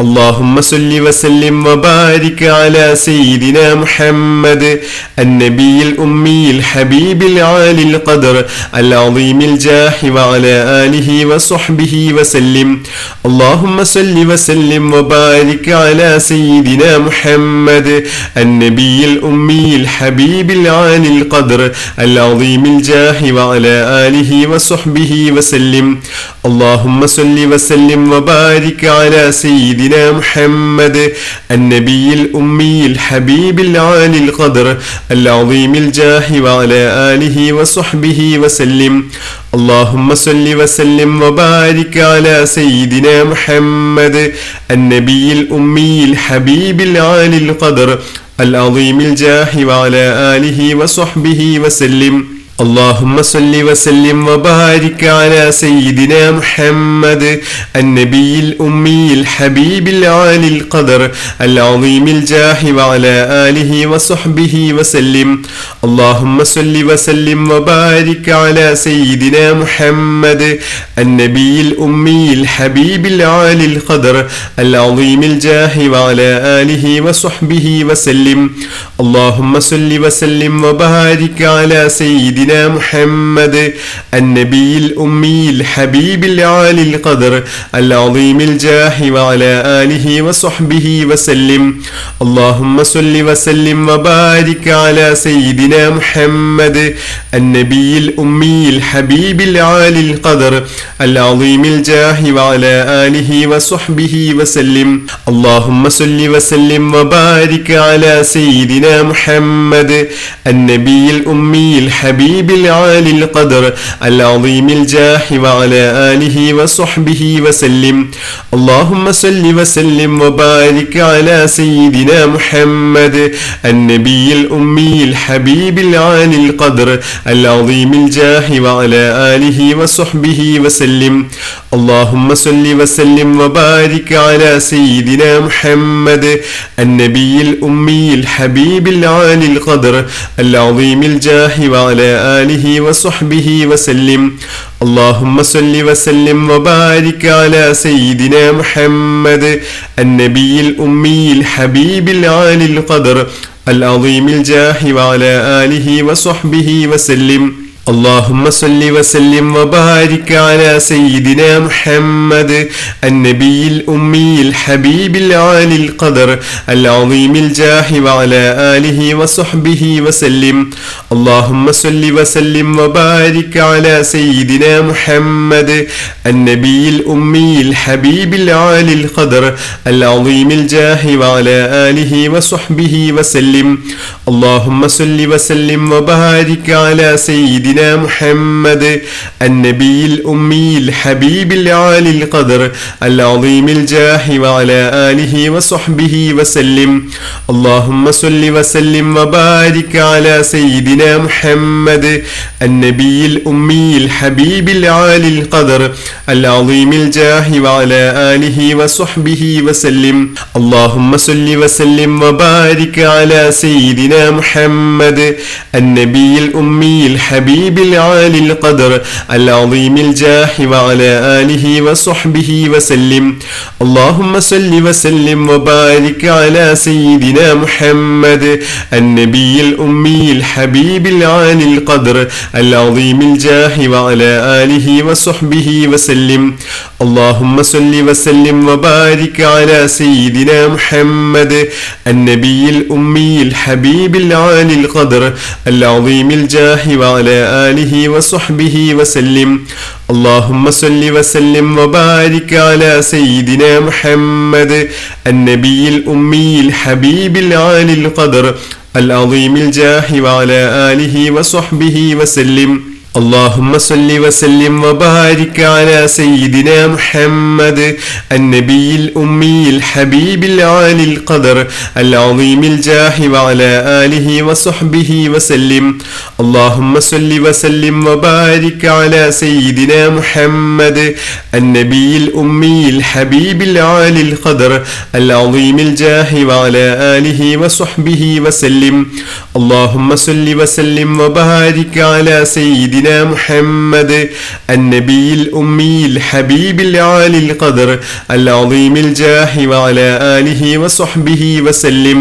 اللهم صل وسلم وبارك على سيدنا محمد النبي الأمي الحبيب العالي القدر العظيم الجاه وعلى آله وصحبه وسلم. اللهم صل وسلم وبارك على سيدنا محمد النبي الأمي الحبيب العالي القدر العظيم الجاه وعلى آله وصحبه وسلم. اللهم صل وسلم وبارك على سيدنا محمد النبي الأمي الحبيب العالي القدر العظيم الجاه وعلى آله وصحبه وسلم. اللهم صل وسلم وبارك على سيدنا محمد النبي الأمي الحبيب العالي القدر العظيم الجاه وعلى آله وصحبه وسلم. اللهم صل وسلم وبارك على سيدنا محمد النبي الأمي الحبيب العالي القدر العظيم الجاه وعلى آله وصحبه وسلم. اللهم صل وسلم وبارك على سيدنا محمد النبي الأمي الحبيب العالي القدر العظيم الجاه وعلى آله وصحبه وسلم. اللهم صل وسلم وبارك على سيدنا سيدنا محمد النبي الأمي الحبيب العالي القدر العظيم الجاه وعلى آله وصحبه وسلم. اللهم صل وسلم وبارك على سيدنا محمد النبي الأمي الحبيب العالي القدر العظيم الجاه وعلى آله وصحبه وسلم. اللهم صل وسلم وبارك على سيدنا محمد النبي الأمي الحبيب الحبيب العالي القدر العظيم الجاه وعلى آله وصحبه وسلم. اللهم صل وسلم وبارك على سيدنا محمد النبي الأمي الحبيب العالي القدر العظيم الجاه وعلى آله وصحبه وسلم. اللهم صل وسلم وبارك على سيدنا محمد النبي الأمي الحبيب العالي القدر العظيم الجاه وعلى آله وصحبه وسلم اللهم صل وسلم وبارك على سيدنا محمد النبي الأمي الحبيب العالي القدر العظيم الجاه وعلى آله وصحبه وسلم اللهم صل وسلم وبارك على سيدنا محمد النبي الأمي الحبيب العالي القدر العظيم الجاه وعلى آله وصحبه وسلم. اللهم صل وسلم وبارك على سيدنا محمد النبي الأمي الحبيب العالي القدر العظيم الجاه وعلى آله وصحبه وسلم. اللهم صل وسلم وبارك على سيدنا سيدنا محمد النبي الأمي الحبيب العالي القدر العظيم الجاه وعلى آله وصحبه وسلم. اللهم صل وسلم وبارك على سيدنا محمد النبي الأمي الحبيب العالي القدر العظيم الجاه وعلى آله وصحبه وسلم. اللهم صل وسلم وبارك على سيدنا محمد النبي الأمي الحبيب الحبيب العالي القدر العظيم الجاه وعلى آله وصحبه وسلم. اللهم صل وسلم وبارك على سيدنا محمد النبي الأمي الحبيب العالي القدر العظيم الجاه وعلى آله وصحبه وسلم. اللهم صل وسلم وبارك على سيدنا محمد النبي الأمي الحبيب العالي القدر العظيم الجاه وعلى آله وصحبه وسلم اللهم صل وسلم وبارك على سيدنا محمد النبي الأمي الحبيب العالي القدر العظيم الجاه وعلى آله وصحبه وسلم اللهم صل وسلم وبارك على سيدنا محمد النبي الأمي الحبيب العالي القدر العظيم الجاه وعلى آله وصحبه وسلم. اللهم صل وسلم وبارك على سيدنا محمد النبي الأمي الحبيب العالي القدر العظيم الجاه وعلى آله وصحبه وسلم. اللهم صل وسلم وبارك على سيدنا سيدنا محمد النبي الأمي الحبيب العالي القدر العظيم الجاه وعلى آله وصحبه وسلم.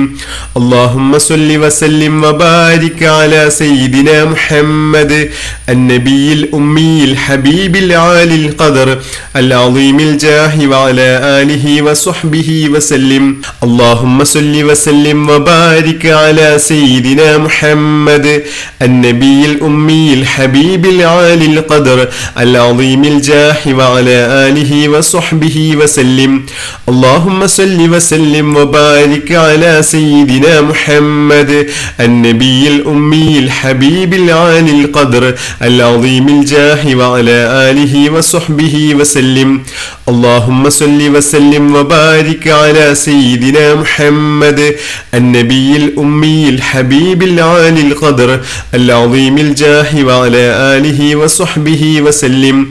اللهم صل وسلم وبارك على سيدنا محمد النبي الأمي الحبيب العالي القدر العظيم الجاه وعلى آله وصحبه وسلم. اللهم صل وسلم وبارك على سيدنا محمد النبي الأمي الحبيب العالي القدر العظيم الجاه وعلى آله وصحبه وسلم. اللهم صل وسلم وبارك على سيدنا محمد النبي الأمي الحبيب العالي القدر العظيم الجاه وعلى آله وصحبه وسلم. اللهم صل وسلم وبارك على سيدنا محمد النبي الأمي الحبيب العالي القدر العظيم الجاه وعلى آله وصحبه وسلم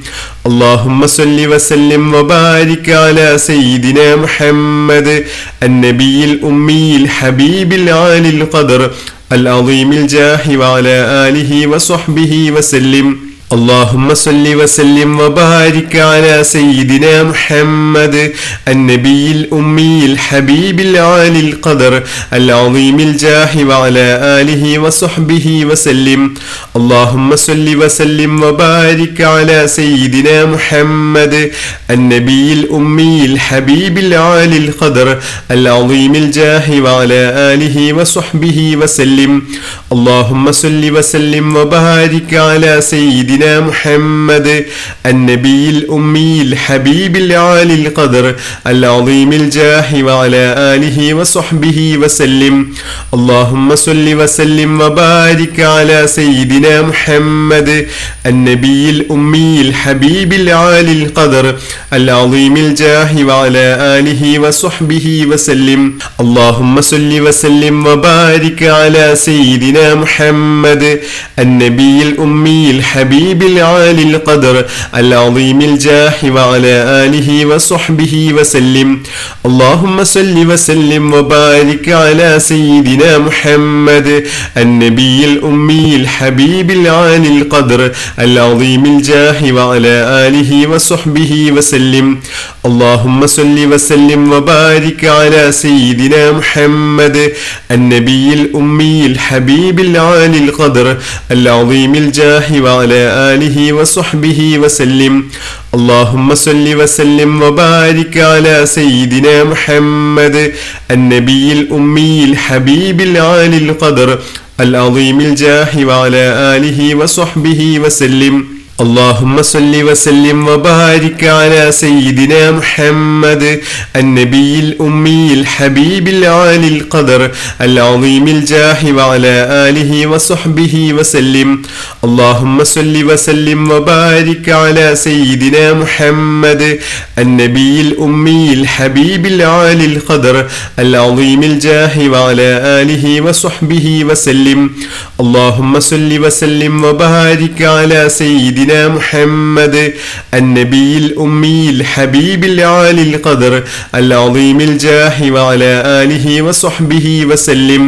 اللهم صل وسلم وبارك على سيدنا محمد النبي الأمي الحبيب العالي القدر العظيم الجاه وعلى آله وصحبه وسلم اللهم صل وسلم وبارك على سيدنا محمد النبي الأمي الحبيب العالي القدر العظيم الجاه وعلى آله وصحبه وسلم. اللهم صل وسلم وبارك على سيدنا محمد النبي الأمي الحبيب العالي القدر العظيم الجاه وعلى آله وصحبه وسلم. اللهم صل وسلم وبارك على سيدنا سيدنا محمد النبي الأمي الحبيب العالي القدر العظيم الجاه وعلى آله وصحبه وسلم. اللهم صل وسلم وبارك على سيدنا محمد النبي الأمي الحبيب العالي القدر العظيم الجاه وعلى آله وصحبه وسلم. اللهم صل وسلم وبارك على سيدنا محمد النبي الأمي الحبيب الحبيب العالي القدر العظيم الجاه وعلى آله وصحبه وسلم. اللهم صل وسلم وبارك على سيدنا محمد النبي الأمي الحبيب العالي القدر العظيم الجاه وعلى آله وصحبه وسلم. اللهم صل وسلم وبارك على سيدنا محمد النبي الأمي الحبيب العالي القدر العظيم الجاه وعلى آله وصحبه وسلم اللهم صل وسلم وبارك على سيدنا محمد النبي الأمي الحبيب العالي القدر العظيم الجاه وعلى آله وصحبه وسلم اللهم صل وسلم وبارك على سيدنا محمد النبي الأمي الحبيب العالي القدر العظيم الجاه وعلى آله وصحبه وسلم. اللهم صل وسلم وبارك على سيدنا محمد النبي الأمي الحبيب العالي القدر العظيم الجاه وعلى آله وصحبه وسلم. اللهم صل وسلم وبارك على سيدنا سيدنا محمد النبي الأمي الحبيب العالي القدر العظيم الجاه وعلى آله وصحبه وسلم.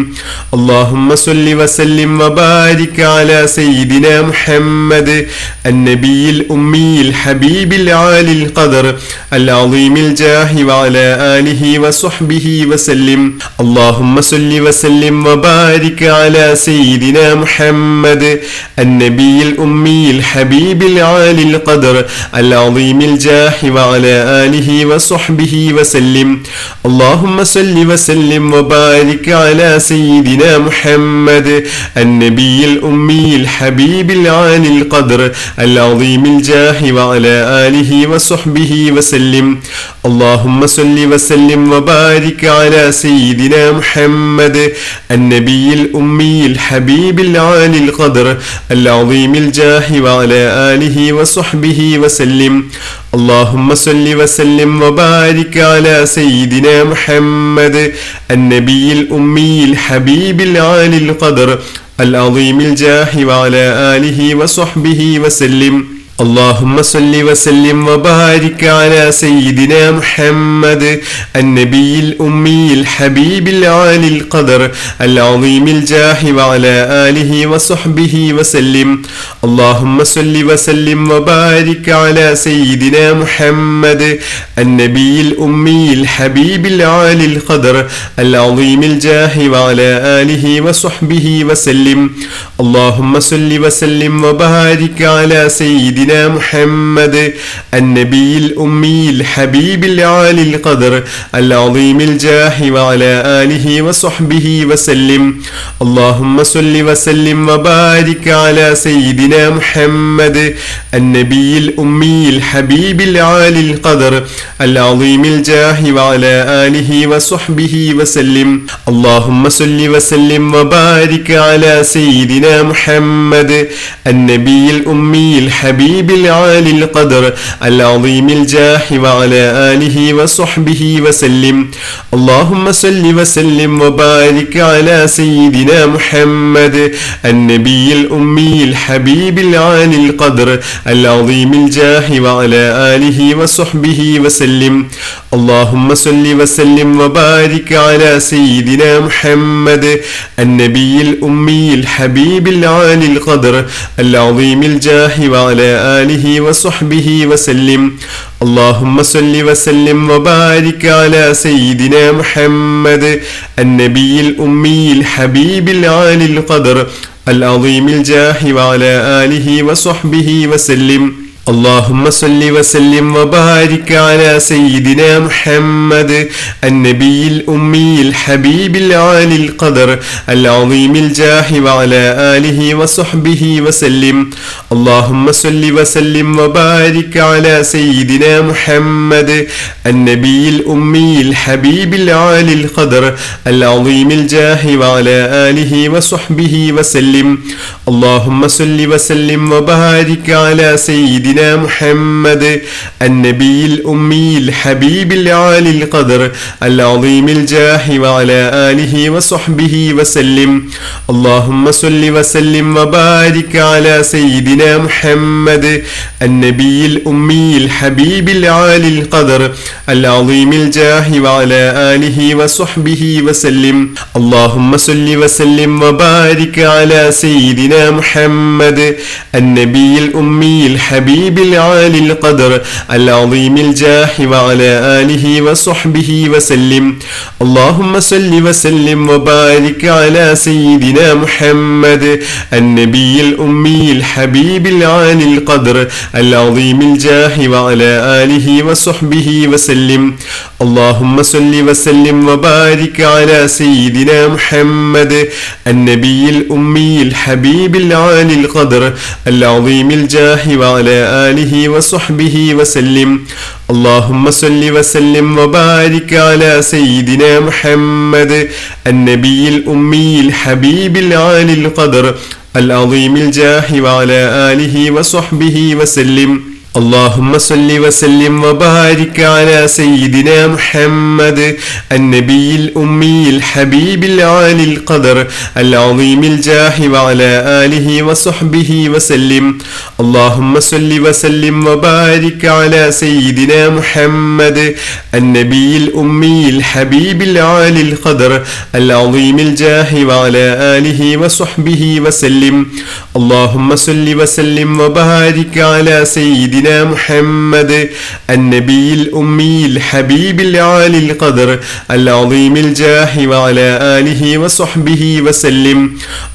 اللهم صل وسلم وبارك على سيدنا محمد النبي الأمي الحبيب العالي القدر العظيم الجاه وعلى آله وصحبه وسلم. اللهم صل وسلم وبارك على سيدنا محمد النبي الأمي الحبيب الحبيب العالي القدر العظيم الجاه وعلى آله وصحبه وسلم. اللهم صل وسلم وبارك على سيدنا محمد النبي الأمي الحبيب العالي القدر العظيم الجاه وعلى آله وصحبه وسلم. اللهم صل وسلم وبارك على سيدنا محمد النبي الأمي الحبيب العالي القدر العظيم الجاه وعلى آله وصحبه وسلم اللهم صل وسلم وبارك على سيدنا محمد النبي الأمي الحبيب العالي القدر العظيم الجاه وعلى آله وصحبه وسلم اللهم صل وسلم وبارك على سيدنا محمد النبي الأمي الحبيب العالي القدر العظيم الجاه وعلى آله وصحبه وسلم. اللهم صل وسلم وبارك على سيدنا محمد النبي الأمي الحبيب العالي القدر العظيم الجاه وعلى آله وصحبه وسلم. اللهم صل وسلم وبارك على سيدنا محمد النبي الأمي الحبيب العالي القدر العظيم الجاه وعلى آله وصحبه وسلم. اللهم صل وسلم وبارك على سيدنا محمد النبي الأمي الحبيب العالي القدر العظيم الجاه وعلى آله وصحبه وسلم. اللهم صل وسلم وبارك على سيدنا محمد النبي الأمي الحبيب العالي القدر العظيم الجاه وعلى آله وصحبه وسلم. اللهم صل وسلم وبارك على سيدنا محمد النبي الأمي الحبيب العالي القدر العظيم الجاه وعلى آله وصحبه وسلم. اللهم صل وسلم وبارك على سيدنا محمد النبي الأمي الحبيب العالي القدر العظيم الجاه وعلى آله وصحبه وسلم اللهم صل وسلم وبارك على سيدنا محمد النبي الأمي الحبيب العالي القدر العظيم الجاه وعلى آله وصحبه وسلم اللهم صل وسلم وبارك على سيدنا محمد النبي الأمي الحبيب العالي القدر العظيم الجاه وعلى آله وصحبه وسلم. اللهم صل وسلم وبارك على سيدنا محمد النبي الأمي الحبيب العالي القدر العظيم الجاه وعلى آله وصحبه وسلم. اللهم صل وسلم وبارك على سيدنا سيدنا محمد النبي الأمي الحبيب العالي القدر العظيم الجاه وعلى آله وصحبه وسلم. اللهم صل وسلم وبارك على سيدنا محمد النبي الأمي الحبيب العالي القدر العظيم الجاه وعلى آله وصحبه وسلم. اللهم صل وسلم وبارك على سيدنا محمد النبي الأمي الحبيب الحبيب العالي القدر العظيم الجاه وعلى آله وصحبه وسلم. اللهم صل وسلم وبارك على سيدنا محمد النبي الأمي الحبيب العالي القدر العظيم الجاه وعلى آله وصحبه وسلم. اللهم صل وسلم وبارك على سيدنا محمد النبي الأمي الحبيب العالي القدر العظيم الجاه وعلى آله وصحبه وسلم اللهم صل وسلم وبارك على سيدنا محمد النبي الأمي الحبيب العالي القدر العظيم الجاه وعلى آله وصحبه وسلم اللهم صل وسلم وبارك على سيدنا محمد النبي الأمي الحبيب العالي القدر العظيم الجاه وعلى آله وصحبه وسلم. اللهم صل وسلم وبارك على سيدنا محمد النبي الأمي الحبيب العالي القدر العظيم الجاه وعلى آله وصحبه وسلم. اللهم صل وسلم وبارك على سيدنا سيدنا محمد النبي الأمي الحبيب العالي القدر العظيم الجاه وعلى آله وصحبه وسلم.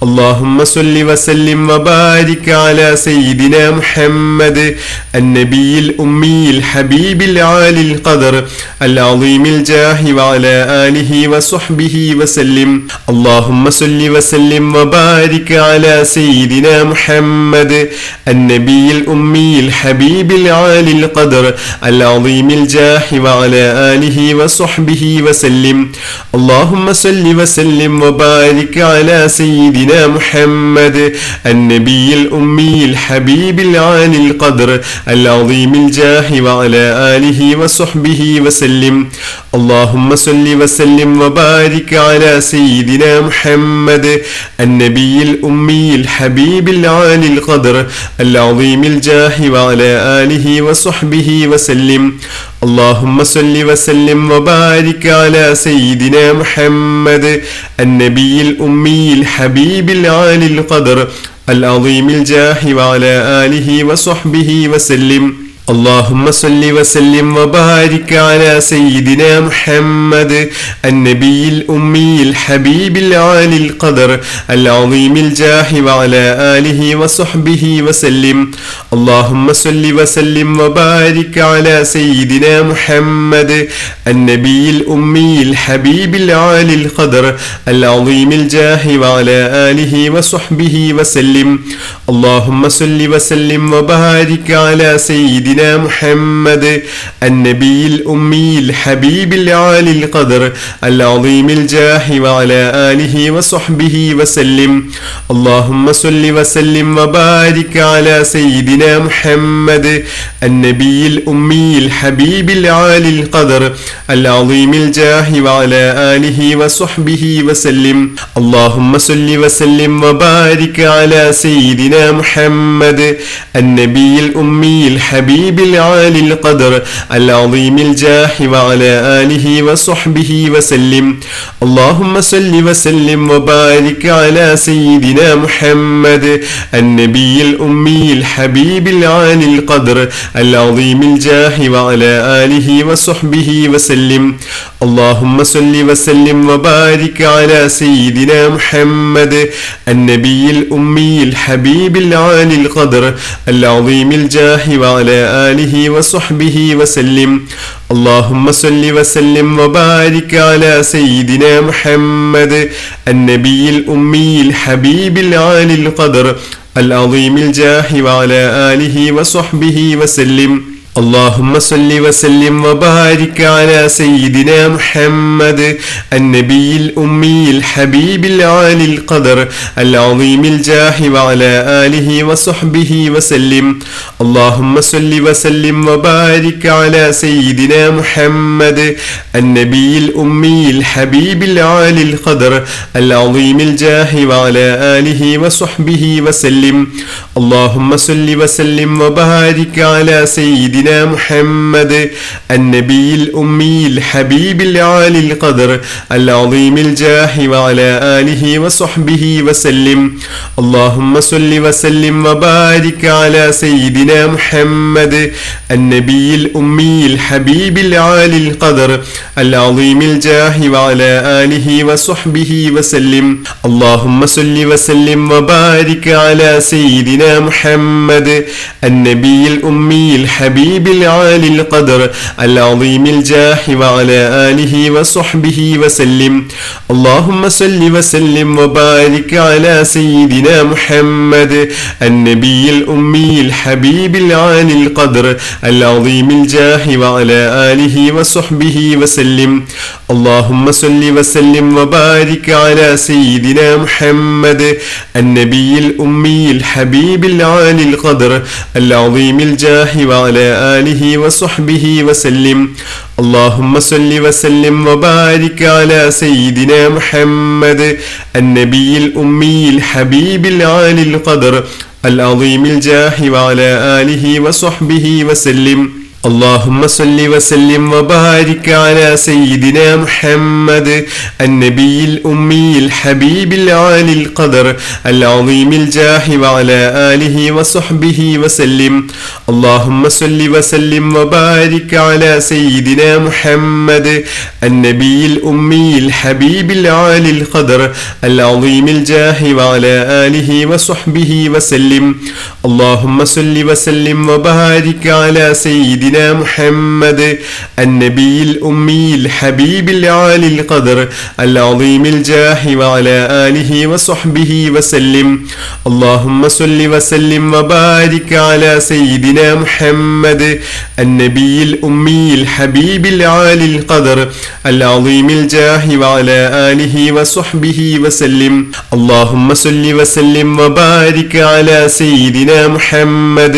اللهم صل وسلم وبارك على سيدنا محمد النبي الأمي الحبيب العالي القدر العظيم الجاه وعلى آله وصحبه وسلم. اللهم صل وسلم وبارك على سيدنا محمد النبي الأمي الحبيب الحبيب العالي القدر العظيم الجاه وعلى آله وصحبه وسلم. اللهم صل وسلم وبارك على سيدنا محمد النبي الأمي الحبيب العالي القدر العظيم الجاه وعلى آله وصحبه وسلم. اللهم صل وسلم وبارك على سيدنا محمد النبي الأمي الحبيب العالي القدر العظيم الجاه وعلى آله وصحبه وسلم اللهم صل وسلم وبارك على سيدنا محمد النبي الأمي الحبيب العالي القدر العظيم الجاه وعلى آله وصحبه وسلم اللهم صل وسلم وبارك على سيدنا محمد النبي الأمي الحبيب العالي القدر العظيم الجاه وعلى آله وصحبه وسلم. اللهم صل وسلم وبارك على سيدنا محمد النبي الأمي الحبيب العالي القدر العظيم الجاه وعلى آله وصحبه وسلم. اللهم صل وسلم وبارك على سيدنا سيدنا محمد النبي الأمي الحبيب العالي القدر العظيم الجاه وعلى آله وصحبه وسلم. اللهم صل وسلم وبارك على سيدنا محمد النبي الأمي الحبيب العالي القدر العظيم الجاه وعلى آله وصحبه وسلم. اللهم صل وسلم وبارك على سيدنا محمد النبي الأمي الحبيب الحبيب العالي القدر العظيم الجاه وعلى آله وصحبه وسلم. اللهم صل وسلم وبارك على سيدنا محمد النبي الأمي الحبيب العالي القدر العظيم الجاه وعلى آله وصحبه وسلم. اللهم صل وسلم وبارك على سيدنا محمد النبي الأمي الحبيب العالي القدر العظيم الجاه وعلى آله وصحبه وسلم اللهم صل وسلم وبارك على سيدنا محمد النبي الأمي الحبيب العالي القدر العظيم الجاه وعلى آله وصحبه وسلم اللهم صل وسلم وبارك على سيدنا محمد النبي الأمي الحبيب العالي القدر العظيم الجاه وعلى آله وصحبه وسلم. اللهم صل وسلم وبارك على سيدنا محمد النبي الأمي الحبيب العالي القدر العظيم الجاه وعلى آله وصحبه وسلم. اللهم صل وسلم وبارك على سيدنا سيدنا محمد النبي الأمي الحبيب العالي القدر العظيم الجاه وعلى آله وصحبه وسلم. اللهم صل وسلم وبارك على سيدنا محمد النبي الأمي الحبيب العالي القدر العظيم الجاه وعلى آله وصحبه وسلم. اللهم صل وسلم وبارك على سيدنا محمد النبي الأمي الحبيب الحبيب العالي القدر العظيم الجاه وعلى آله وصحبه وسلم. اللهم صل وسلم وبارك على سيدنا محمد النبي الأمي الحبيب العالي القدر العظيم الجاه وعلى آله وصحبه وسلم. اللهم صل وسلم وبارك على سيدنا محمد النبي الأمي الحبيب العالي القدر العظيم الجاه وعلى آله وصحبه وسلم اللهم صل وسلم وبارك على سيدنا محمد النبي الأمي الحبيب العالي القدر العظيم الجاه وعلى آله وصحبه وسلم اللهم صل وسلم وبارك على سيدنا محمد النبي الأمي الحبيب العالي القدر العظيم الجاه وعلى آله وصحبه وسلم. اللهم صل وسلم وبارك على سيدنا محمد النبي الأمي الحبيب العالي القدر العظيم الجاه وعلى آله وصحبه وسلم. اللهم صل وسلم وبارك على سيدنا سيدنا محمد النبي الأمي الحبيب العالي القدر العظيم الجاه وعلى آله وصحبه وسلم. اللهم صل وسلم وبارك على سيدنا محمد النبي الأمي الحبيب العالي القدر العظيم الجاه وعلى آله وصحبه وسلم. اللهم صل وسلم وبارك على سيدنا محمد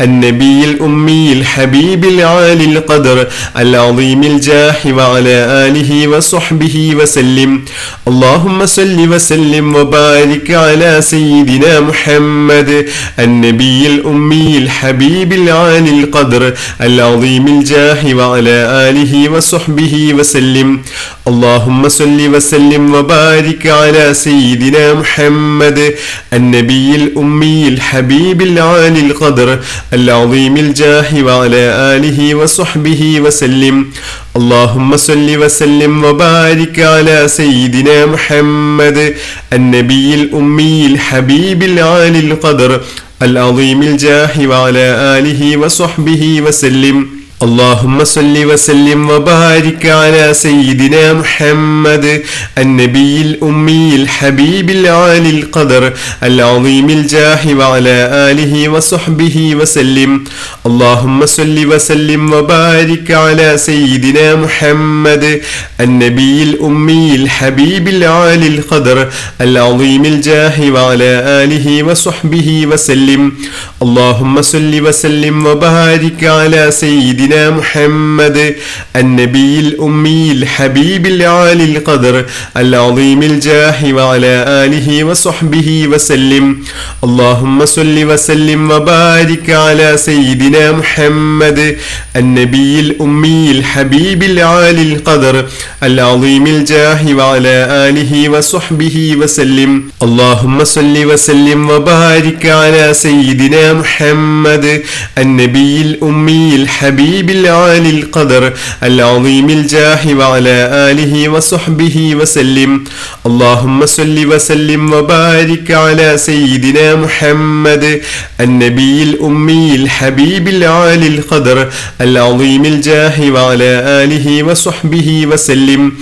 النبي الأمي الحبيب العالي القدر العظيم الجاه وعلى آله وصحبه وسلم. اللهم صل وسلم وبارك على سيدنا محمد النبي الأمي الحبيب العالي القدر العظيم الجاه وعلى آله وصحبه وسلم. اللهم صل وسلم وبارك على سيدنا محمد النبي الأمي الحبيب العالي القدر العظيم الجاه وعلى آله وصحبه وسلم اللهم صل وسلم وبارك على سيدنا محمد النبي الأمي الحبيب العالي القدر العظيم الجاه وعلى آله وصحبه وسلم اللهم صل وسلم وبارك على سيدنا محمد النبي الأمي الحبيب العالي القدر العظيم الجاه وعلى آله وصحبه وسلم. اللهم صل وسلم وبارك على سيدنا محمد النبي الأمي الحبيب العالي القدر العظيم الجاه وعلى آله وصحبه وسلم. اللهم صل وسلم وبارك على سيدنا سيدنا محمد النبي الأمي الحبيب العالي القدر العظيم الجاه وعلى آله وصحبه وسلم. اللهم صل وسلم وبارك على سيدنا محمد النبي الأمي الحبيب العالي القدر العظيم الجاه وعلى آله وصحبه وسلم. اللهم صل وسلم وبارك على سيدنا محمد النبي الأمي الحبيب العالي القدر العظيم الجاه وعلى آله وصحبه وسلم. اللهم صل وسلم وبارك على سيدنا محمد النبي الأمي الحبيب العالي القدر العظيم الجاه وعلى آله وصحبه وسلم.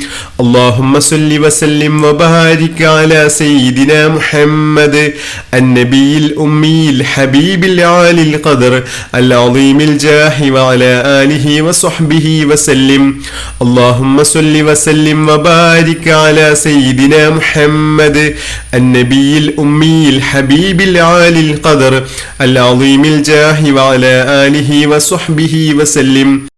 اللهم صل وسلم وبارك على سيدنا محمد النبي الأمي الحبيب العالي القدر العظيم الجاه وعلى آله وصحبه وسلم اللهم صل وسلم وبارك على سيدنا محمد النبي الأمي الحبيب العالي القدر العظيم الجاه وعلى آله وصحبه وسلم